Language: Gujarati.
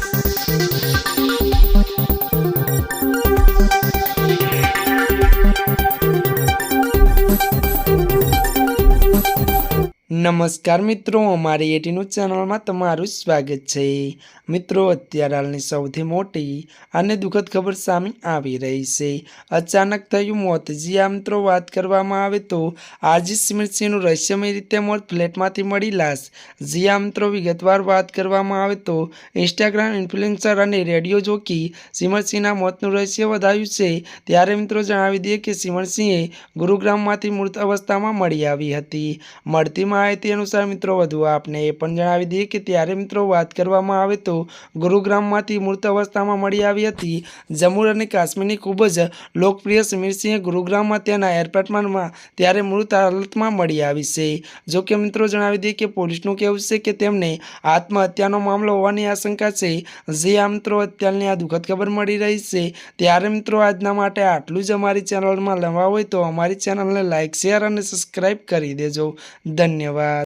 Thank નમસ્કાર મિત્રો, અમારી એટીનું ચેનલમાં તમારું સ્વાગત છે. મિત્રો, અત્યારે હાલની સૌથી મોટી અને દુઃખદ ખબર સામે આવી રહી છે. અચાનક થયું મોત. જી મિત્રો, વાત કરવામાં આવે તો આજે સિમરસિંહનું રહસ્યમય રીતે મોત ફ્લેટમાંથી મળી લાશ. જી આ મિત્રો, વિગતવાર વાત કરવામાં આવે તો ઇન્સ્ટાગ્રામ ઇન્ફ્લુએન્સર અને રેડિયો જોકી સિમરસિંહના મોતનું રહસ્ય વધાર્યું છે. ત્યારે મિત્રો, જણાવી દઈએ કે સિમરસિંહે ગુરુગ્રામમાંથી મૃત અવસ્થામાં મળી આવી હતી. મળતી માહિતી અનુસાર મિત્રો, વધુ આપને એ પણ જણાવી દઈએ કે ત્યારે મિત્રો વાત કરવામાં આવે તો ગુરુગ્રામમાંથી મૃત અવસ્થામાં મળી આવી હતી. જમ્મુ અને કાશ્મીરની ખૂબ જ લોકપ્રિય સમીરસિંહે ગુરુગ્રામમાં તેના એરપોર્ટમાં ત્યારે મૃત હાલતમાં મળી આવી છે. જો કે મિત્રો, જણાવી દઈએ કે પોલીસનું કહેવું છે કે તેમને આત્મહત્યાનો મામલો હોવાની આશંકા છે. જે આ મિત્રો અત્યારની આ દુઃખદ ખબર મળી રહી છે. ત્યારે મિત્રો, આજના માટે આટલું જ અમારી ચેનલમાં લેવા હોય તો અમારી ચેનલને લાઇક શેર અને સબસ્ક્રાઈબ કરી દેજો. ધન્યવાદ. bahwa